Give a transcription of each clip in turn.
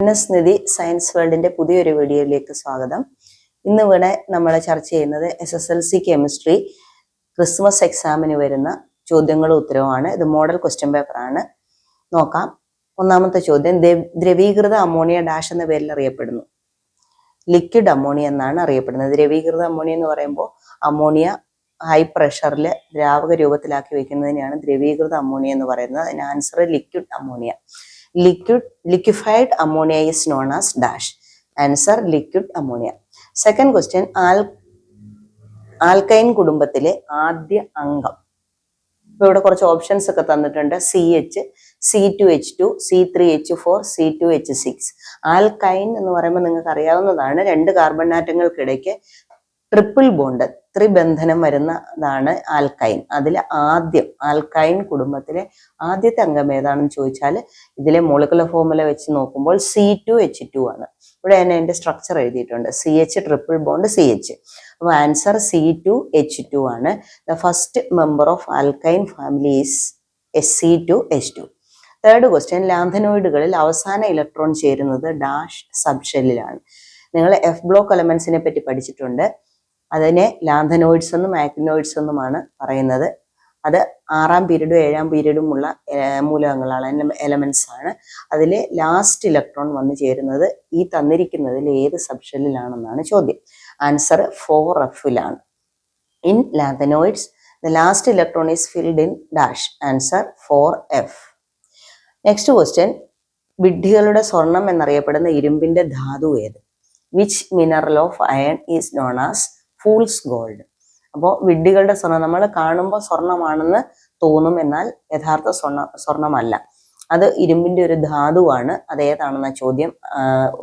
Fitness നിധി science വേൾഡിന്റെ പുതിയൊരു വീഡിയോയിലേക്ക് സ്വാഗതം. ഇന്ന് ഇവിടെ നമ്മൾ ചർച്ച ചെയ്യുന്നത് S S L C chemistry Christmas എക്സാമിന് വരുന്ന ചോദ്യങ്ങളും ഉത്തരവുമാണ് ഇത് മോഡൽ ക്വസ്റ്റ്യൻ പേപ്പർ ആണ്. നോക്കാം. ഒന്നാമത്തെ ചോദ്യം ദ്ര- ദ്രവീകൃത അമോണിയ ഡാഷ് എന്ന പേരിൽ അറിയപ്പെടുന്നു. ലിക്വിഡ് അമോണിയ എന്നാണ് അറിയപ്പെടുന്നത്. ദ്രവീകൃത അമോണിയ എന്ന് പറയുമ്പോൾ അമോണിയ ഹൈ പ്രഷറിൽ ദ്രാവക രൂപത്തിലാക്കി വെക്കുന്നതിനെയാണ് ദ്രവീകൃത അമോണിയ എന്ന് പറയുന്നത്. അതിന് answer liquid ammonia liquid liquefied ammonia is known as dash answer liquid ammonia second question al alkyne കുടുംബത്തിലെ ആദ്യ അംഗം. ഇപ്പൊ ഇവിടെ കുറച്ച് ഓപ്ഷൻസ് ഒക്കെ തന്നിട്ടുണ്ട്. C H C two H two C three H four C two H six alkyne എന്ന് പറയുമ്പോൾ നിങ്ങൾക്ക് അറിയാവുന്നതാണ് രണ്ട് കാർബൺ ആറ്റങ്ങൾക്കിടയ്ക്ക് ട്രിപ്പിൾ ബോണ്ട് ത്രിബന്ധനം വരുന്നതാണ് ആൽക്കൈൻ. അതിൽ ആദ്യം ആൽക്കൈൻ കുടുംബത്തിലെ ആദ്യത്തെ അംഗം ഏതാണെന്ന് ചോദിച്ചാൽ ഇതിലെ മോളിക്കുലർ ഫോർമുല വെച്ച് നോക്കുമ്പോൾ സി ടു എച്ച് ടു ആണ്. ഇവിടെ തന്നെ അതിന്റെ സ്ട്രക്ചർ എഴുതിയിട്ടുണ്ട്. C H triple bond C H. അപ്പോൾ answer C two H two ആണ്. The first member of alkyne family is S C two H two. Third question ലാന്തനോയിഡുകളിൽ അവസാന ഇലക്ട്രോൺ ചേരുന്നത് dash സബ്ഷെല്ലിലാണ് നിങ്ങൾ എഫ് ബ്ലോക്ക് എലമെൻസിനെ പറ്റി പഠിച്ചിട്ടുണ്ട്. അതിനെ ലാന്തനോയിഡ്സ് എന്നും ആക്നോയിഡ്സ് എന്നുമാണ് പറയുന്നത്. അത് ആറാം പീരീഡും ഏഴാം പീരീഡും ഉള്ള ഏർ, മൂലകങ്ങളാണ് എലമെന്റ്സ് ആണ്. അതിൽ ലാസ്റ്റ് ഇലക്ട്രോൺ വന്നു ചേരുന്നത് ഈ തന്നിരിക്കുന്നതിൽ ഏത് സബ്ഷെല്ലിലാണെന്നാണ് ചോദ്യം. Answer four എഫിലാണ് in lanthanoids the last electron is filled in dash answer four F next question വിഡ്ഢികളുടെ സ്വർണം എന്നറിയപ്പെടുന്ന ഇരുമ്പിന്റെ ധാതു ഏത്? Which mineral of iron is known as fool's gold അപ്പോൾ വിഡ്ഢികളുടെ സ്വർണം നമ്മൾ കാണുമ്പോൾ സ്വർണമാണെന്ന് തോന്നും എന്നാൽ യഥാർത്ഥ സ്വർണ സ്വർണമല്ല അത് ഇരുമ്പിന്റെ ഒരു ധാതുവാണ്. അത് ഏതാണെന്ന ചോദ്യം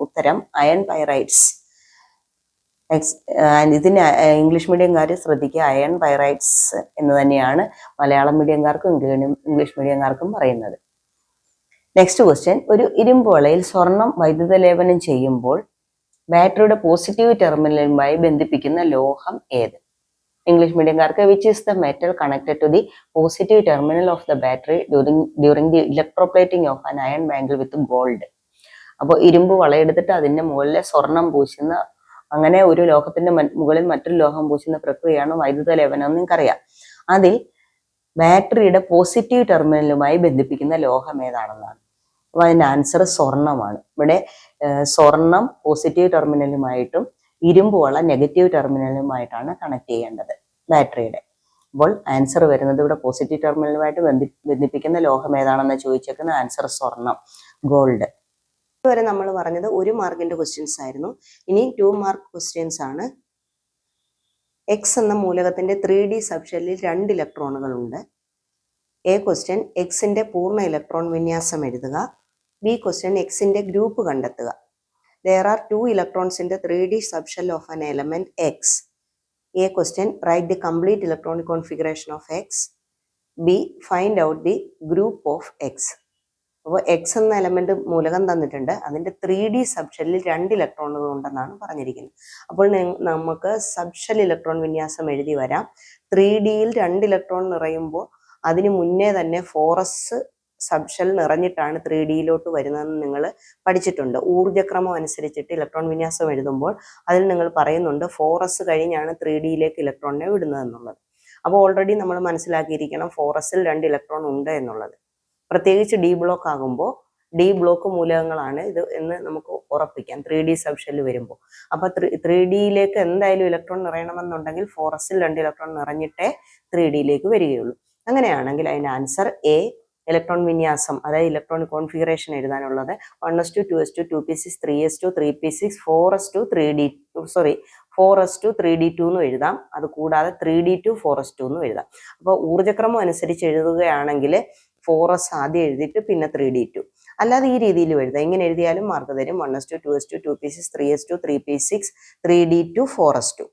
ഉത്തരം അയൺ പൈറൈറ്റ്സ് ഇതിന് ഇംഗ്ലീഷ് മീഡിയംകാർ ശ്രദ്ധിക്കുക. അയൺ പൈറൈറ്റ്സ് എന്ന് തന്നെയാണ് മലയാളം മീഡിയംകാർക്കും ഇംഗ്ലീഷ് മീഡിയംകാർക്കും പറയുന്നത്. നെക്സ്റ്റ് ക്വസ്റ്റ്യൻ ഒരു ഇരുമ്പ് വളയിൽ സ്വർണം വൈദ്യുത ലേപനം ചെയ്യുമ്പോൾ ബാറ്ററിയുടെ പോസിറ്റീവ് ടെർമിനലുമായി ബന്ധിപ്പിക്കുന്ന ലോഹം ഏത്? English മീഡിയംകാർക്ക് which is the metal connected to the positive terminal of the battery during during the electroplating of an iron bangle with gold അപ്പോൾ ഇരുമ്പ് വളയെടുത്തിട്ട് അതിന്റെ മുകളിലെ സ്വർണം പൂശുന്ന അങ്ങനെ ഒരു ലോഹത്തിന്റെ മുകളിൽ മറ്റൊരു ലോഹം പൂശുന്ന പ്രക്രിയയാണ് വൈദ്യുത ലേപനം എന്ന് നിങ്ങൾക്കറിയാം. അതിൽ ബാറ്ററിയുടെ പോസിറ്റീവ് ടെർമിനലുമായി ബന്ധിപ്പിക്കുന്ന ലോഹം ഏതാണെന്നാണ്? അപ്പോൾ അതിന്റെ ആൻസർ സ്വർണമാണ്. ഇവിടെ സ്വർണം പോസിറ്റീവ് ടെർമിനലുമായിട്ടും ഇരുമ്പ് വള നെഗറ്റീവ് ടെർമിനലുമായിട്ടാണ് കണക്ട് ചെയ്യേണ്ടത് ബാറ്ററിയുടെ. അപ്പോൾ ആൻസർ വരുന്നത് ഇവിടെ പോസിറ്റീവ് ടെർമിനലുമായിട്ട് ബന്ധി ബന്ധിപ്പിക്കുന്ന ലോഹം ഏതാണെന്ന് ചോദിച്ചേക്കുന്ന ആൻസർ സ്വർണം ഗോൾഡ് ഇതുവരെ നമ്മൾ പറഞ്ഞത് ഒരു മാർക്കിന്റെ ക്വസ്റ്റ്യൻസ് ആയിരുന്നു. ഇനി ടു മാർക്ക് ക്വസ്റ്റ്യൻസ് ആണ്. എക്സ് എന്ന മൂലകത്തിന്റെ ത്രീ ഡി സബ്ഷെല്ലിൽ രണ്ട് ഇലക്ട്രോണുകളുണ്ട് എ ക്വസ്റ്റ്യൻ എക്സിന്റെ പൂർണ ഇലക്ട്രോൺ വിന്യാസം എഴുതുക. ബി ക്വസ്റ്റ്യൻ എക്സിന്റെ ഗ്രൂപ്പ് കണ്ടെത്തുക. There are two electrons in the three D subshell of an element X A question write the complete electronic configuration of X B find out the group of X അപ്പോൾ X എന്ന element മൂലകം തന്നിട്ടുണ്ട്. അതിന്റെ three D സബ്ഷെല്ലിൽ രണ്ട് ഇലക്ട്രോണുകൾ ഉണ്ടെന്നാണ് പറഞ്ഞിരിക്കുന്നത്. അപ്പോൾ നമുക്ക് സബ്ഷെൽ ഇലക്ട്രോൺ വിന്യാസം എഴുതി വരാം. ത്രീ ഡിയിൽ രണ്ട് ഇലക്ട്രോൺ നിറയുമ്പോൾ അതിന് മുന്നേ തന്നെ ഫോറസ് സബ്ഷെൽ നിറഞ്ഞിട്ടാണ് ത്രീ ഡിയിലോട്ട് വരുന്നതെന്ന് നിങ്ങൾ പഠിച്ചിട്ടുണ്ട്. ഊർജക്രമം അനുസരിച്ചിട്ട് ഇലക്ട്രോൺ വിന്യാസം എഴുതുമ്പോൾ അതിൽ നിങ്ങൾ പറയുന്നുണ്ട് ഫോറസ് കഴിഞ്ഞാണ് ത്രീ ഡിയിലേക്ക് ഇലക്ട്രോണിനെ വിടുന്നതെന്നുള്ളത്. അപ്പോൾ ഓൾറെഡി നമ്മൾ മനസ്സിലാക്കിയിരിക്കണം ഫോറസിൽ രണ്ട് ഇലക്ട്രോൺ ഉണ്ട് എന്നുള്ളത്. പ്രത്യേകിച്ച് ഡി ബ്ലോക്ക് ആകുമ്പോൾ ഡി ബ്ലോക്ക് മൂലകങ്ങളാണ് ഇത് എന്ന് നമുക്ക് ഉറപ്പിക്കാം. ത്രീ ഡി സബ്ഷെല്ല് വരുമ്പോൾ. അപ്പോൾ ത്രീ ത്രീ ഡിയിലേക്ക് എന്തായാലും ഇലക്ട്രോൺ നിറയണമെന്നുണ്ടെങ്കിൽ ഫോറസിൽ രണ്ട് ഇലക്ട്രോൺ നിറഞ്ഞിട്ടേ ത്രീ ഡിയിലേക്ക് വരികയുള്ളൂ. അങ്ങനെയാണെങ്കിൽ അതിന്റെ ആൻസർ എ ഇലക്ട്രോൺ വിന്യാസം അതായത് electron configuration എഴുതാനുള്ളത്. One S two two S two two P six three S two three P six four S two three D sorry four S two three D two എന്നും എഴുതാം. അത് കൂടാതെ three D two four S two എന്നും എഴുതാം. അപ്പോൾ ഊർജക്രമം അനുസരിച്ച് എഴുതുകയാണെങ്കിൽ four S ആദ്യം എഴുതിയിട്ട് പിന്നെ ത്രീ ഡി ടു അല്ലാതെ ഈ രീതിയിലും എഴുതാം. ഇങ്ങനെ എഴുതിയാലും മാർക്ക് തരും. One S two two S two two P six three S two three P six three D two four S two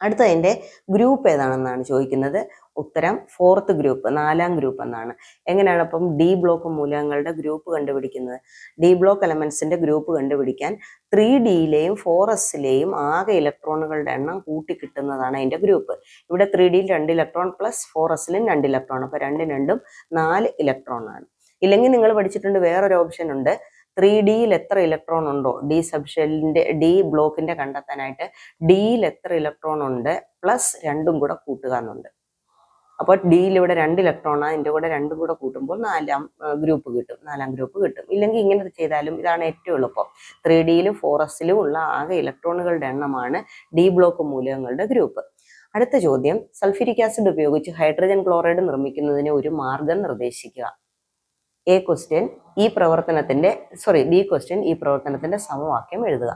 അടുത്തതിന്റെ group ഏതാണെന്നാണ് ചോദിക്കുന്നത്? ഉത്തരം ഫോർത്ത് ഗ്രൂപ്പ് നാലാം ഗ്രൂപ്പ് എന്നാണ്. എങ്ങനെയാണ് അപ്പം ഡി ബ്ലോക്ക് മൂലകങ്ങളുടെ ഗ്രൂപ്പ് കണ്ടുപിടിക്കുന്നത്? ഡി ബ്ലോക്ക് എലമെന്റ്സിന്റെ ഗ്രൂപ്പ് കണ്ടുപിടിക്കാൻ ത്രീ ഡിയിലെയും ഫോർ എസിലെയും ആകെ ഇലക്ട്രോണുകളുടെ എണ്ണം കൂട്ടി കിട്ടുന്നതാണ് അതിന്റെ ഗ്രൂപ്പ് ഇവിടെ ത്രീ ഡിയിൽ രണ്ട് ഇലക്ട്രോൺ പ്ലസ് ഫോർ എസിലും രണ്ട് ഇലക്ട്രോൺ അപ്പോൾ രണ്ടും രണ്ടും നാല് ഇലക്ട്രോണാണ് ഇല്ലെങ്കിൽ നിങ്ങൾ പഠിച്ചിട്ടുണ്ട് വേറൊരു ഓപ്ഷൻ ഉണ്ട്. ത്രീ ഡിയിൽ എത്ര ഇലക്ട്രോൺ ഉണ്ടോ? ഡി സബ്ഷെല്ലിന്റെ ഡി ബ്ലോക്കിന്റെ കണ്ടെത്താനായിട്ട് ഡിയിൽ എത്ര ഇലക്ട്രോൺ ഉണ്ട്? പ്ലസ് രണ്ടും കൂടെ കൂട്ടുക എന്നുണ്ട് അപ്പോൾ ഡിയിൽ ഇവിടെ രണ്ട് ഇലക്ട്രോണാണ് അതിന്റെ കൂടെ രണ്ടും കൂടെ കൂട്ടുമ്പോൾ നാലാം ഗ്രൂപ്പ് കിട്ടും. നാലാം ഗ്രൂപ്പ് കിട്ടും. ഇല്ലെങ്കിൽ ഇങ്ങനെ ചെയ്താലും ഇതാണ് ഏറ്റവും എളുപ്പം. ത്രീ ഡിയിലും ഫോർ എസിലും ഉള്ള ആകെ ഇലക്ട്രോണുകളുടെ എണ്ണമാണ് ഡി ബ്ലോക്ക് മൂലകങ്ങളുടെ ഗ്രൂപ്പ് അടുത്ത ചോദ്യം സൾഫ്യൂരിക് ആസിഡ് ഉപയോഗിച്ച് ഹൈഡ്രജൻ ക്ലോറൈഡ് നിർമ്മിക്കുന്നതിന് ഒരു മാർഗം നിർദ്ദേശിക്കുക. എ ക്വസ്റ്റ്യൻ ഈ പ്രവർത്തനത്തിന്റെ സോറി ബി ക്വസ്റ്റ്യൻ ഈ പ്രവർത്തനത്തിന്റെ സമവാക്യം എഴുതുക.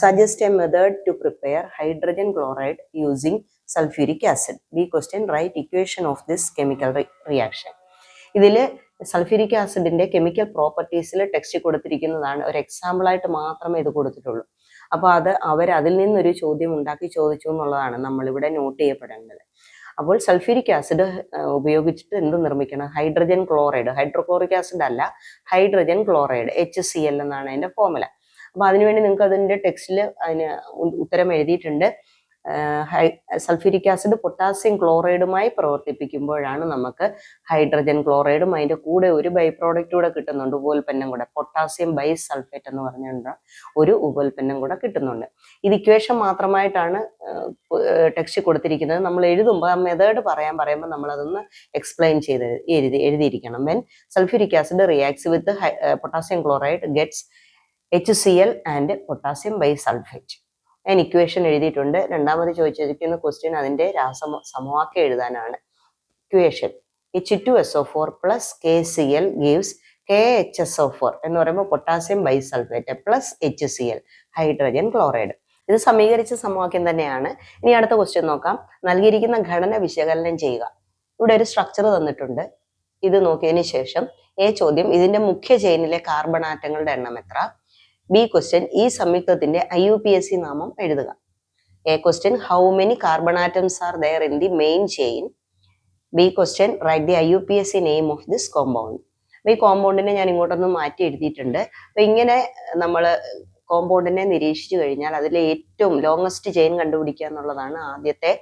Suggest a method to prepare hydrogen chloride using sulphuric acid B question write equation of this chemical reaction ഇതിൽ സൾഫ്യൂരിക് ആസിഡിന്റെ കെമിക്കൽ പ്രോപ്പർട്ടീസിൽ ടെക്സ്റ്റ് കൊടുത്തിരിക്കുന്നതാണ്. ഒരു എക്സാമ്പിളായിട്ട് മാത്രമേ ഇത് കൊടുത്തിട്ടുള്ളൂ. അപ്പോൾ അത് അവർ അതിൽ നിന്നൊരു ചോദ്യം ഉണ്ടാക്കി ചോദിച്ചു എന്നുള്ളതാണ് നമ്മളിവിടെ നോട്ട് ചെയ്യപ്പെടേണ്ടത്. അപ്പോൾ സൾഫ്യൂരിക് ആസിഡ് ഉപയോഗിച്ചിട്ട് എന്ത് നിർമ്മിക്കണം? Hydrogen chloride. ഹൈഡ്രോക്ലോറിക് ആസിഡ് അല്ല hydrogen chloride H C L എന്നാണ് അതിന്റെ ഫോർമുല അപ്പോൾ അതിനുവേണ്ടി നിങ്ങൾക്ക് അതിന്റെ ടെക്സ്റ്റിൽ അതിന് ഉത്തരം എഴുതിയിട്ടുണ്ട്. സൾഫ്യൂരിക് ആസിഡ് പൊട്ടാസ്യം ക്ലോറൈഡുമായി പ്രവർത്തിപ്പിക്കുമ്പോഴാണ് നമുക്ക് ഹൈഡ്രജൻ ക്ലോറൈഡും അതിന്റെ കൂടെ ഒരു ബൈ പ്രോഡക്റ്റ് കൂടെ കിട്ടുന്നുണ്ട്. ഉപോൽപ്പന്നം കൂടെ. പൊട്ടാസ്യം ബൈ സൾഫേറ്റ് എന്ന് പറഞ്ഞുകൊണ്ട് ഒരു ഉപോൽപ്പന്നം കൂടെ കിട്ടുന്നുണ്ട്. ഇത് ഇക്വേഷൻ മാത്രമായിട്ടാണ് ടെക്സ്റ്റ് കൊടുത്തിരിക്കുന്നത്. നമ്മൾ എഴുതുമ്പോൾ ആ മെത്തേഡ് പറയാൻ പറയുമ്പോൾ നമ്മളതൊന്ന് എക്സ്പ്ലെയിൻ ചെയ്ത് എഴുതി എഴുതിയിരിക്കണം. When sulphuric acid reacts with potassium chloride gets H C L and potassium bisulphate ഞാൻ ഇക്വേഷൻ എഴുതിയിട്ടുണ്ട്. രണ്ടാമത് ചോദിച്ചിരിക്കുന്ന ക്വസ്റ്റ്യൻ അതിന്റെ രാസമ സമവാക്യം എഴുതാനാണ്. Equation H two S O four plus K C L gives K H S O four എന്ന് പറയുമ്പോൾ potassium bisulphate plus H C L hydrogen chloride ഇത് സമീകരിച്ച സമവാക്യം തന്നെയാണ്. ഇനി അടുത്ത ക്വസ്റ്റ്യൻ നോക്കാം. നൽകിയിരിക്കുന്ന ഘടന വിശകലനം ചെയ്യുക. ഇവിടെ ഒരു സ്ട്രക്ചർ തന്നിട്ടുണ്ട്. ഇത് നോക്കിയതിന് ശേഷം എ ചോദ്യം ഇതിന്റെ മുഖ്യ ചെയിനിലെ കാർബൺ ആറ്റങ്ങളുടെ എണ്ണം എത്ര? ബി ക്വസ്റ്റ്യൻ ഈ സംയുക്തത്തിന്റെ I U P A C നാമം എഴുതുക. A question how many carbon atoms are there in the main chain B question write the I U P A C name of this compound അപ്പൊ ഈ കോമ്പൗണ്ടിനെ ഞാൻ ഇങ്ങോട്ടൊന്ന് മാറ്റി എഴുതിയിട്ടുണ്ട്. അപ്പൊ ഇങ്ങനെ നമ്മൾ കോമ്പൗണ്ടിനെ നിരീക്ഷിച്ചു കഴിഞ്ഞാൽ അതിലെ ഏറ്റവും ലോങ്ങസ്റ്റ് ചെയിൻ കണ്ടുപിടിക്കുക എന്നുള്ളതാണ് ആദ്യത്തെ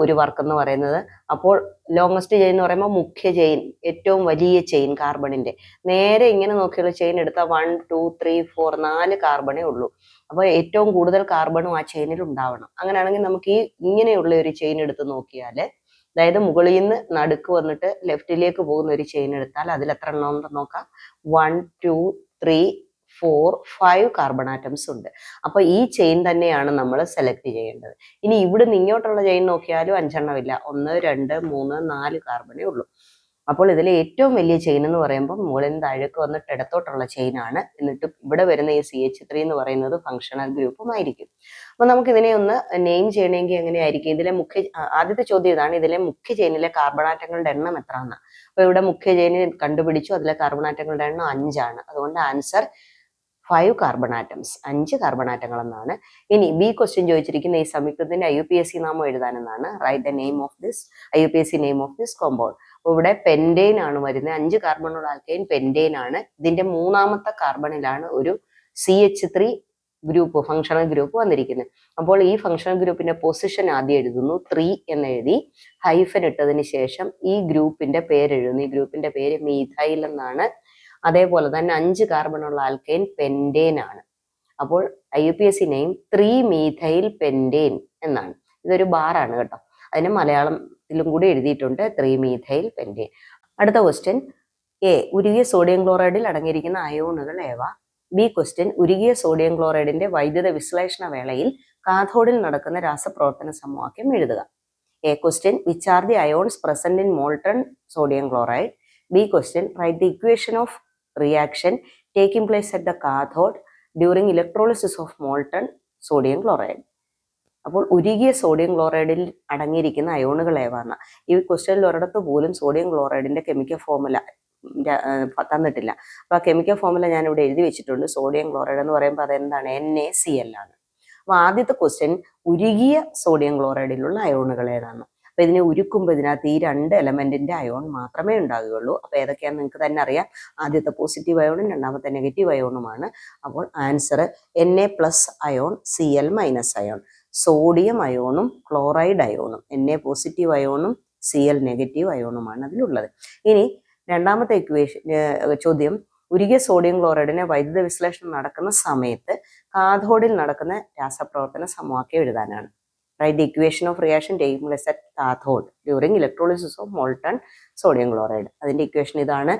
ഒരു വർക്ക് എന്ന് പറയുന്നത്. അപ്പോൾ ലോങ്ങസ്റ്റ് ചെയിൻ എന്ന് പറയുമ്പോൾ മുഖ്യ ചെയിൻ ഏറ്റവും വലിയ ചെയിൻ കാർബണിന്റെ നേരെ ഇങ്ങനെ നോക്കിയുള്ള ചെയിൻ എടുത്താൽ വൺ ടു ത്രീ ഫോർ നാല് കാർബണേ ഉള്ളൂ. അപ്പോൾ ഏറ്റവും കൂടുതൽ കാർബണും ആ ചെയിനിൽ ഉണ്ടാവണം. അങ്ങനെയാണെങ്കിൽ നമുക്ക് ഈ ഇങ്ങനെയുള്ള ഒരു ചെയിൻ എടുത്ത് നോക്കിയാൽ അതായത് മുകളിൽ നിന്ന് നടുക്ക് വന്നിട്ട് ലെഫ്റ്റിലേക്ക് പോകുന്ന ഒരു ചെയിൻ എടുത്താൽ അതിൽ എത്ര എണ്ണം നോക്കാം. One two three four five carbon atoms ഉണ്ട്. അപ്പോൾ ഈ ചെയിൻ തന്നെയാണ് നമ്മൾ സെലക്ട് ചെയ്യേണ്ടത്. ഇനി ഇവിടുന്ന് ഇങ്ങോട്ടുള്ള ചെയിൻ നോക്കിയാലും അഞ്ചെണ്ണമില്ല. ഒന്ന് രണ്ട് മൂന്ന് നാല് കാർബണേ ഉള്ളൂ. അപ്പോൾ ഇതിലെ ഏറ്റവും വലിയ ചെയിൻ എന്ന് പറയുമ്പോൾ മുകളിൽ നിന്ന് താഴേക്ക് വന്നിട്ട് ഇടത്തോട്ടുള്ള ചെയിൻ ആണ്. എന്നിട്ട് ഇവിടെ വരുന്ന ഈ സി എച്ച് ത്രീ എന്ന് പറയുന്നത് ഫങ്ഷണൽ ഗ്രൂപ്പും ആയിരിക്കും. അപ്പൊ നമുക്ക് ഇതിനെ ഒന്ന് നെയിം ചെയ്യണമെങ്കിൽ എങ്ങനെയായിരിക്കും? ഇതിലെ മുഖ്യ ആദ്യത്തെ ചോദ്യം ഇതാണ്. ഇതിലെ മുഖ്യ ചെയിനിലെ കാർബണാറ്റങ്ങളുടെ എണ്ണം എത്ര എത്രയാണ് അപ്പോൾ ഇവിടെ മുഖ്യ ചെയിനിൽ കണ്ടുപിടിച്ചു. അതിലെ കാർബണാറ്റങ്ങളുടെ എണ്ണം അഞ്ചാണ്. അതുകൊണ്ട് ആൻസർ ഫൈവ് കാർബൺ ആറ്റംസ് അഞ്ച് കാർബൺ ആറ്റങ്ങൾ എന്നാണ് ഇനി ബി ക്വസ്റ്റ്യൻ ചോദിച്ചിരിക്കുന്ന ഈ സംയുക്തത്തിന്റെ I U P A C നാമം എഴുതാനെന്നാണ്. Write the name of this I U P A C name of this compound ഇവിടെ പെൻഡെയിൻ ആണ് വരുന്നത്. അഞ്ച് കാർബണുള്ള ആൽക്കൈൻ പെൻഡെയിൻ ആണ്. ഇതിന്റെ മൂന്നാമത്തെ കാർബണിലാണ് ഒരു C H three group functional group വന്നിരിക്കുന്നത്. അപ്പോൾ ഈ ഫങ്ഷണൽ ഗ്രൂപ്പിന്റെ പൊസിഷൻ ആദ്യം എഴുതുന്നു. ത്രീ എന്ന് എഴുതി ഹൈഫൻ ഇട്ടതിന് ശേഷം ഈ ഗ്രൂപ്പിന്റെ പേര് എഴുതുന്നു. ഈ ഗ്രൂപ്പിന്റെ പേര് മീഥൈൽ എന്നാണ്. അതേപോലെ തന്നെ അഞ്ച് കാർബണുള്ള ആൽക്കൈൻ പെൻഡേൻ ആണ്. അപ്പോൾ I U P A C name three methyl pentane എന്നാണ്. ഇതൊരു ബാറാണ് കേട്ടോ. അതിന് മലയാളത്തിലും കൂടി എഴുതിയിട്ടുണ്ട് ത്രീ മീഥൈൽ പെൻഡേൻ അടുത്ത ക്വസ്റ്റ്യൻ എ ഉരുകിയ സോഡിയം ക്ലോറൈഡിൽ അടങ്ങിയിരിക്കുന്ന അയോണുകൾ ഏവ? ബി ക്വസ്റ്റ്യൻ ഉരുകിയ സോഡിയം ക്ലോറൈഡിന്റെ വൈദ്യുത വിശ്ലേഷണ വേളയിൽ കാഥോഡിൽ നടക്കുന്ന രാസപ്രവർത്തന സമവാക്യം എഴുതുക. A question which are the ions present in molten sodium chloride B question write the equation of reaction taking place at the cathode during electrolysis of molten sodium chloride അപ്പോൾ ഉരുകിയ സോഡിയം ക്ലോറൈഡിൽ അടങ്ങിയിരിക്കുന്ന അയോണുകൾ ഏവാന്ന ഈ ക്വസ്റ്റ്യനിൽ ഒരിടത്ത് പോലും സോഡിയം ക്ലോറൈഡിന്റെ കെമിക്കൽ ഫോർമുല തന്നിട്ടില്ല. അപ്പൊ ആ കെമിക്കൽ ഫോർമുല ഞാൻ ഇവിടെ എഴുതി വെച്ചിട്ടുണ്ട്. സോഡിയം ക്ലോറൈഡ് എന്ന് പറയുമ്പോൾ അതെന്താണ്? എൻ എ സി എൽ ആണ്. അപ്പൊ ആദ്യത്തെ ക്വസ്റ്റ്യൻ ഉരുകിയ സോഡിയം ക്ലോറൈഡിലുള്ള അയോണുകൾ ഏതാണ് അപ്പൊ ഇതിനെ ഉരുക്കുമ്പോൾ ഇതിനകത്ത് ഈ രണ്ട് എലമെന്റിന്റെ അയോൺ മാത്രമേ ഉണ്ടാകുകയുള്ളൂ. അപ്പോൾ ഏതൊക്കെയാണെന്ന് നിങ്ങൾക്ക് തന്നെ അറിയാം. ആദ്യത്തെ പോസിറ്റീവ് അയോണും രണ്ടാമത്തെ നെഗറ്റീവ് അയോണുമാണ് അപ്പോൾ answer N A plus ion C L minus ion sodium അയോണും chloride അയോണും എൻ എ പോസിറ്റീവ് അയോണും സി എൽ നെഗറ്റീവ് അയോണുമാണ് അതിലുള്ളത്. ഇനി രണ്ടാമത്തെ ഇക്വേഷൻ ചോദ്യം. ഉരുകിയ സോഡിയം ക്ലോറൈഡിനെ വൈദ്യുത വിശ്ലേഷണം നടക്കുന്ന സമയത്ത് കാഥോഡിൽ നടക്കുന്ന രാസപ്രവർത്തന സമവാക്യം എഴുതാനാണ്. Write the equation of reaction at cathode during electrolysis of molten sodium chloride അതിന്റെ ഇക്വേഷൻ ഇതാണ്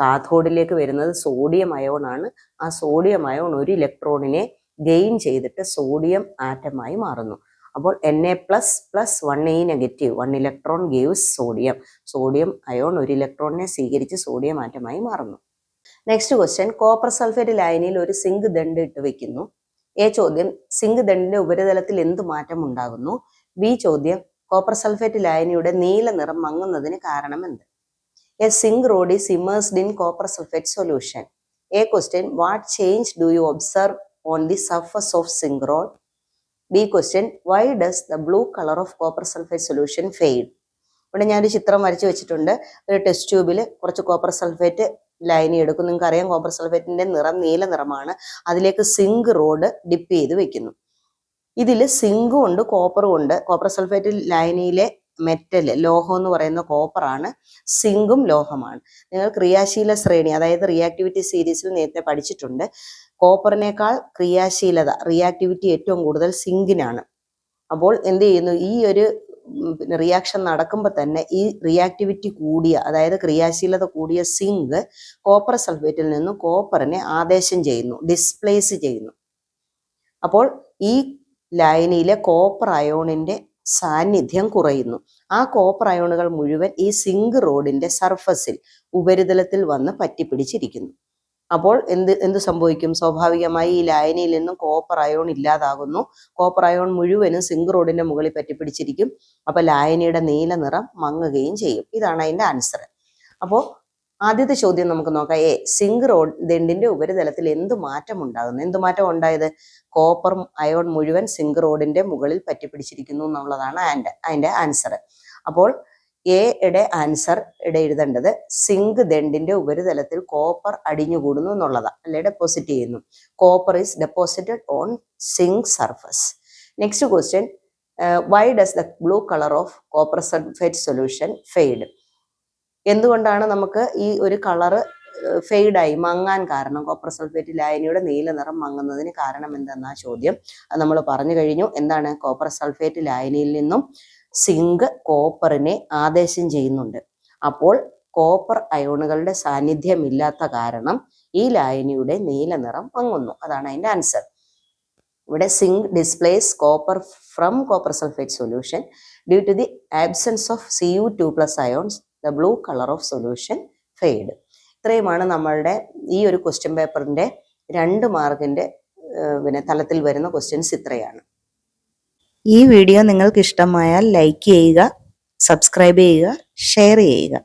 കാഥോഡിലേക്ക് വരുന്നത് സോഡിയം അയോൺ ആണ്. ആ സോഡിയം അയോൺ ഒരു ഇലക്ട്രോണിനെ ഗെയിൻ ചെയ്തിട്ട് സോഡിയം ആറ്റമായി മാറുന്നു. അപ്പോൾ N A plus plus one A negative one electron gives sodium sodium ion ഒരു ഇലക്ട്രോണിനെ സ്വീകരിച്ച് സോഡിയം ആറ്റമായി മാറുന്നു. നെക്സ്റ്റ് ക്വസ്റ്റ്യൻ കോപ്പർ സൾഫേറ്റ് ലൈനിൽ ഒരു സിങ്ക് ദണ്ട് ഇട്ട് വെക്കുന്നു. എ ചോദ്യം സിങ്ക് ദണ്ടിന്റെ ഉപരിതലത്തിൽ എന്ത് മാറ്റം ഉണ്ടാകുന്നു? ബി ചോദ്യം കോപ്പർ സൾഫേറ്റ് ലായനിയുടെ നീല നിറം മങ്ങുന്നതിന് കാരണം എന്ത്? A zinc rod is immersed in copper sulphate solution. A question what change do you observe on the surface of zinc rod? B question why does the blue colour of copper sulphate solution fade? ഇവിടെ ഞാനൊരു ചിത്രം വരച്ചു വെച്ചിട്ടുണ്ട്. ഒരു test ട്യൂബിൽ കുറച്ച് copper sulphate ലൈനി എടുക്കും. നിങ്ങൾക്ക് അറിയാം കോപ്പർ സൾഫേറ്റിന്റെ നിറം നീല നിറമാണ്. അതിലേക്ക് സിങ്ക് റോഡ് ഡിപ്പ് ചെയ്ത് വെക്കുന്നു. ഇതിൽ സിങ്കും ഉണ്ട് കോപ്പറും ഉണ്ട്. കോപ്പർ സൾഫേറ്റ് ലൈനിയിലെ മെറ്റൽ ലോഹം എന്ന് പറയുന്ന കോപ്പറാണ് സിങ്കും ലോഹമാണ്. നിങ്ങൾ ക്രിയാശീല ശ്രേണി അതായത് റിയാക്ടിവിറ്റി സീരീസിൽ നേരത്തെ പഠിച്ചിട്ടുണ്ട്. കോപ്പറിനേക്കാൾ ക്രിയാശീലത റിയാക്ടിവിറ്റി ഏറ്റവും കൂടുതൽ സിങ്കിനാണ് അപ്പോൾ എന്ത് ചെയ്യുന്നു? ഈ ഒരു റിയാക്ഷൻ നടക്കുമ്പോൾ തന്നെ ഈ റിയാക്ടിവിറ്റി കൂടിയ അതായത് ക്രിയാശീലത കൂടിയ സിങ്ക് കോപ്പർ സൾഫേറ്റിൽ നിന്നും കോപ്പറിനെ ആദേശം ചെയ്യുന്നു ഡിസ്പ്ലേസ് ചെയ്യുന്നു. അപ്പോൾ ഈ ലൈനിയിലെ കോപ്പർ അയോണിന്റെ സാന്നിധ്യം കുറയുന്നു. ആ കോപ്പർ അയോണുകൾ മുഴുവൻ ഈ സിങ്ക് റോഡിന്റെ സർഫസിൽ ഉപരിതലത്തിൽ വന്ന് പറ്റിപ്പിടിച്ചിരിക്കുന്നു. അപ്പോൾ എന്ത് എന്ത് സംഭവിക്കും? സ്വാഭാവികമായി ഈ ലായനിയിൽ നിന്നും കോപ്പർ അയോൺ ഇല്ലാതാകുന്നു. കോപ്പർ അയോൺ മുഴുവനും സിങ്ക് റോഡിന്റെ മുകളിൽ പറ്റിപ്പിടിച്ചിരിക്കും. അപ്പോൾ ലായനിയുടെ നീല നിറം മങ്ങുകയും ചെയ്യും. ഇതാണ് അതിന്റെ ആൻസർ അപ്പോൾ ആദ്യത്തെ ചോദ്യം നമുക്ക് നോക്കാം. എ സിങ്ക് റോഡ് ദണ്ടിന്റെ ഉപരിതലത്തിൽ എന്ത് മാറ്റം ഉണ്ടാകുന്നു? എന്ത് മാറ്റം ഉണ്ടായത്? കോപ്പർ അയോൺ മുഴുവൻ സിങ്ക് റോഡിന്റെ മുകളിൽ പറ്റിപ്പിടിച്ചിരിക്കുന്നു എന്നുള്ളതാണ് അതിന്റെ ആൻസർ അപ്പോൾ എയുടെ ആൻസർ ഇവിടെ എഴുതേണ്ടത് സിങ്ക് ദണ്ടിന്റെ ഉപരിതലത്തിൽ കോപ്പർ അടിഞ്ഞുകൂടുന്നു എന്നുള്ളതാണ് അല്ലെ? ഡെപ്പോസിറ്റ് ചെയ്യുന്നു. Copper is deposited on zinc surface next question why does the blue colour of copper sulphate solution fade എന്തുകൊണ്ടാണ് നമുക്ക് ഈ ഒരു കളറ് ഫെയ്ഡായി മങ്ങാൻ കാരണം? കോപ്പർ സൾഫേറ്റ് ലായനിയുടെ നീല നിറം മങ്ങുന്നതിന് കാരണം എന്തെന്നാ ചോദ്യം. നമ്മൾ പറഞ്ഞു കഴിഞ്ഞു. എന്താണ്? കോപ്പർ സൾഫേറ്റ് ലായനിയിൽ നിന്നും സിങ്ക് കോപ്പറിനെ ആദേശം ചെയ്യുന്നുണ്ട്. അപ്പോൾ കോപ്പർ അയോണുകളുടെ സാന്നിധ്യമില്ലാത്ത കാരണം ഈ ലായനിയുടെ നീല നിറം മങ്ങുന്നു. അതാണ് അതിന്റെ ആൻസർ. ഇവിടെ zinc displace copper from copper sulphate solution due to the absence of C U two plus ions the blue colour of solution fade. ഇത്രയുമാണ് നമ്മളുടെ ഈ ഒരു ക്വസ്റ്റ്യൻ പേപ്പറിന്റെ രണ്ട് മാർക്കിന്റെ പിന്നെ തലത്തിൽ വരുന്ന ക്വസ്റ്റ്യൻസ് ഇത്രയാണ്. ഈ വീഡിയോ നിങ്ങൾക്ക് ഇഷ്ടമായാൽ ലൈക്ക് ചെയ്യുക സബ്സ്ക്രൈബ് ചെയ്യുക ഷെയർ ചെയ്യുക.